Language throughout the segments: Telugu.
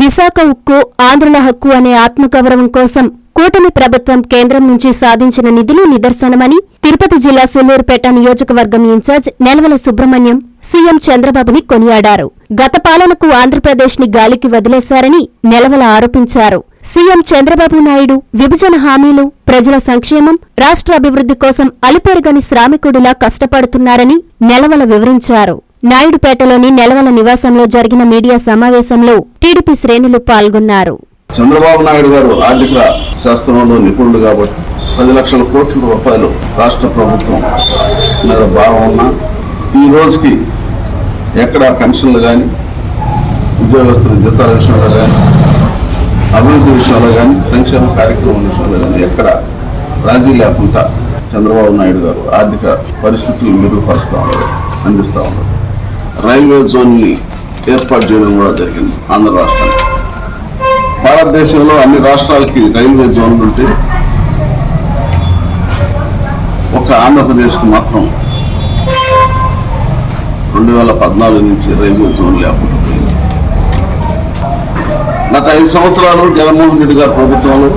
విశాఖ ఉక్కు ఆంధ్రుల హక్కు అనే ఆత్మగౌరవం కోసం కూటమి ప్రభుత్వం కేంద్రం నుంచి సాధించిన నిధులు నిదర్శనమని తిరుపతి జిల్లా సూలూరుపేట నియోజకవర్గం ఇన్ఛార్జ్ నెలవల సుబ్రహ్మణ్యం సీఎం చంద్రబాబుని కొనియాడారు. గత పాలనకు ఆంధ్రప్రదేశ్ని గాలికి వదిలేశారని నెలవల ఆరోపించారు. సీఎం చంద్రబాబు నాయుడు విభజన హామీలు ప్రజల సంక్షేమం రాష్ట్ర అభివృద్ధి కోసం అలిపెరుగని శ్రామికుడిలా కష్టపడుతున్నారని నెలవల వివరించారు. నాయుడుపేటలోని నెలవల నివాసంలో జరిగిన మీడియా సమావేశంలో టీడీపీ శ్రేణులు పాల్గొన్నారు. చంద్రబాబు నాయుడు గారు ఆర్థిక శాస్త్రంలో నిపుణుడు కాబట్టి పది లక్షల కోట్ల రూపాయలు రాష్ట్ర ప్రభుత్వం మీద భావం ఉన్న ఈ రోజుకి ఎక్కడ పెన్షన్లు కానీ ఉద్యోగస్తుల జీతాల విషయంలో కానీ అభివృద్ధి విషయంలో కానీ సంక్షేమ కార్యక్రమం విషయంలో కానీ ఎక్కడ రాజీ లేకుండా చంద్రబాబు నాయుడు గారు ఆర్థిక పరిస్థితులు మెరుగుపరుస్తూ ఉన్నారు అందిస్తూ ఉన్నారు. రైల్వే జోన్ని ఏర్పాటు చేయడం కూడా జరిగింది ఆంధ్ర రాష్ట్రానికి. భారతదేశంలో అన్ని రాష్ట్రాలకి రైల్వే జోన్లు ఉంటే ఒక ఆంధ్రప్రదేశ్కి మాత్రం రెండు వేల పద్నాలుగు నుంచి రైల్వే జోన్ లేకుండా పోయింది. గత ఐదు సంవత్సరాలు జగన్మోహన్ రెడ్డి గారి ప్రభుత్వంలో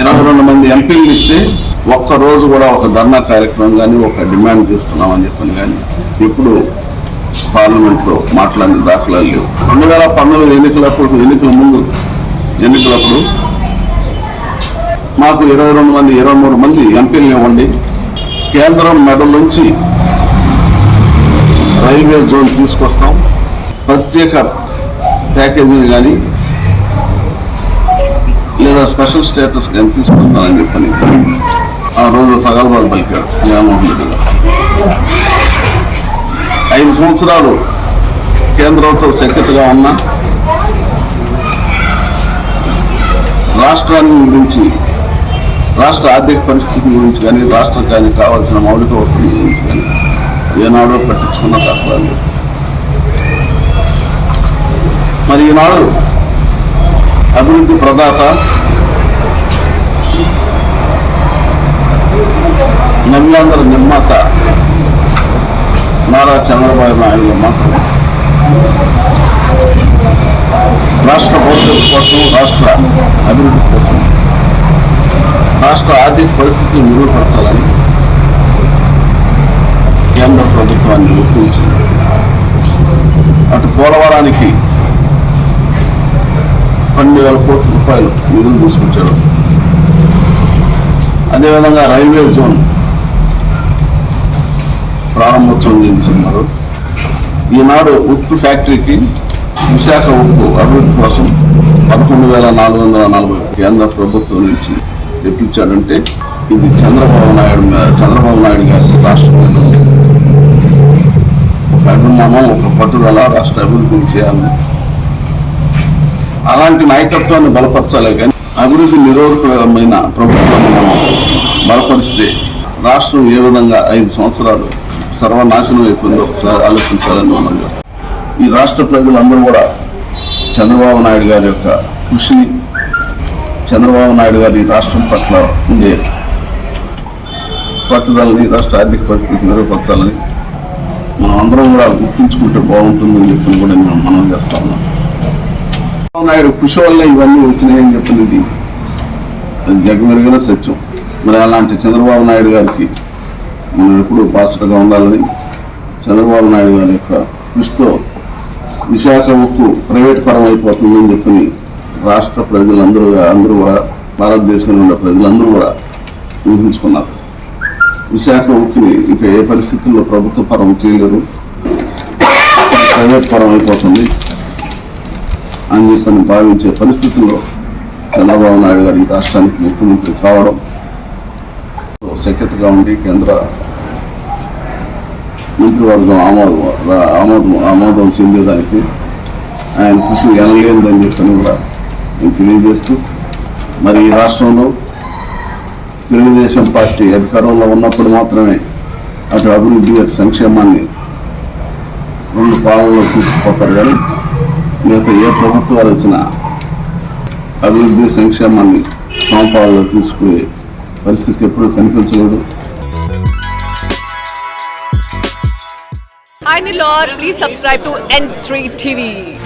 ఇరవై రెండు మంది ఎంపీలు ఇస్తే ఒక్క రోజు కూడా ఒక ధర్నా కార్యక్రమం కానీ ఒక డిమాండ్ చేస్తున్నామని చెప్పని కానీ ఇప్పుడు పార్లమెంట్లో మాట్లాడిన దాఖలాలు లేవు. రెండు వేల పంతొమ్మిది ఎన్నికలప్పుడు ఎన్నికల ముందు ఎన్నికలప్పుడు మాకు ఇరవై రెండు మంది ఇరవై మూడు మంది ఎంపీలు ఇవ్వండి. కేంద్రం మెడల్ నుంచి రైల్వే జోన్ తీసుకొస్తాం. ప్రత్యేక ప్యాకేజీని కానీ లేదా స్పెషల్ స్టేటస్ కానీ తీసుకొస్తానని చెప్పని ఆ రోజు సగల్బాద్ పలికాడు జగన్మోహన్ రెడ్డి గారు. ఐదు సంవత్సరాలు కేంద్రంతో సఖ్యతగా ఉన్న రాష్ట్రాన్ని గురించి రాష్ట్ర ఆర్థిక పరిస్థితి గురించి కానీ రాష్ట్రం కానీ కావాల్సిన మౌలిక వసతుల గురించి కానీ ఏనాడో పట్టించుకున్న దాఖలాలు మరి ఈనాడు అభివృద్ధి ప్రదాత నవ్యాంధ్ర నిర్మాత నారా చంద్రబాబు నాయుడు మాత్రం రాష్ట్ర భవిష్యత్తు కోసం రాష్ట్ర అభివృద్ధి కోసం రాష్ట్ర ఆర్థిక పరిస్థితిని మెరుగుపరచాలని కేంద్ర ప్రభుత్వాన్ని ఒప్పించింది. అటు పోలవరానికి పన్నెండు వేల కోట్ల రూపాయలు నిధులు తీసుకొచ్చారు. అదేవిధంగా రైల్వే జోన్ ప్రారంభోత్సవం చేయించున్నారు ఈనాడు ఉక్కు ఫ్యాక్టరీకి విశాఖ ఉక్కు అభివృద్ధి కోసం పదకొండు వేల నాలుగు వందల నలభై కేంద్ర ప్రభుత్వం నుంచి తెప్పించాడంటే ఇది చంద్రబాబు నాయుడు చంద్రబాబు నాయుడు గారి రాష్ట్రం ఒక అభిమానం ఒక పట్టుదల రాష్ట్ర అభివృద్ధి చేయాలని అలాంటి నాయకత్వాన్ని బలపరచాలి కానీ అభివృద్ధి నిరోధకమైన ప్రభుత్వాన్ని మనం బలపరిస్తే రాష్ట్రం ఏ విధంగా ఐదు సంవత్సరాలు సర్వనాశనం అయిపోయిందో ఒకసారి ఆలోచించాలని మనం ఈ రాష్ట్ర ప్రజలందరూ కూడా చంద్రబాబు నాయుడు గారి యొక్క కృషిని చంద్రబాబు నాయుడు గారి ఈ రాష్ట్రం పట్ల ఉండే పట్టుదలని రాష్ట్ర ఆర్థిక పరిస్థితి మెరుగుపరచాలని మనం అందరం కూడా గుర్తించుకుంటే బాగుంటుందని చెప్పి కూడా నేను మనం చేస్తా ఉన్నాం. చంద్రబాబు నాయుడు కృషి వల్ల ఇవన్నీ వచ్చినాయని చెప్పింది అది జగమెరుగైన సత్యం. మరి అలాంటి చంద్రబాబు నాయుడు గారికి మనం ఎప్పుడూ పాస్టర్గా ఉండాలని చంద్రబాబు నాయుడు గారి యొక్క కృషితో విశాఖ ఉక్కు ప్రైవేట్ పరం అయిపోతుందని చెప్పని రాష్ట్ర ప్రజలందరూ అందరూ కూడా భారతదేశంలో ఉన్న ప్రజలందరూ కూడా ఊహించుకున్నారు. విశాఖ ఉక్కుని ఇక ఏ పరిస్థితుల్లో ప్రభుత్వ పరం చేయలేరు. ప్రైవేట్ పరం అయిపోతుంది అని చెప్పని భావించే పరిస్థితుల్లో చంద్రబాబు నాయుడు గారు ఈ రాష్ట్రానికి ముఖ్యమంత్రి కావడం. సఖ్యతగా ఉండి కేంద్ర మంత్రివర్గం ఆమోదం ఆమోదం ఆమోదం చెందేదానికి ఆయన కృషి ఎనలేదని చెప్పని కూడా నేను తెలియజేస్తూ మరి ఈ రాష్ట్రంలో తెలుగుదేశం పార్టీ అధికారంలో ఉన్నప్పుడు మాత్రమే అటు అభివృద్ధి అటు సంక్షేమాన్ని రెండు పాలనలో తీసుకుపోతారు కానీ మిగతా ఏ ప్రభుత్వాలు వచ్చినా అభివృద్ధి సంక్షేమాన్ని సమపాలలో తీసుకునే పరిస్థితి ఎప్పుడూ కనిపించలేదు. Hi Nilor, please subscribe to N3 TV.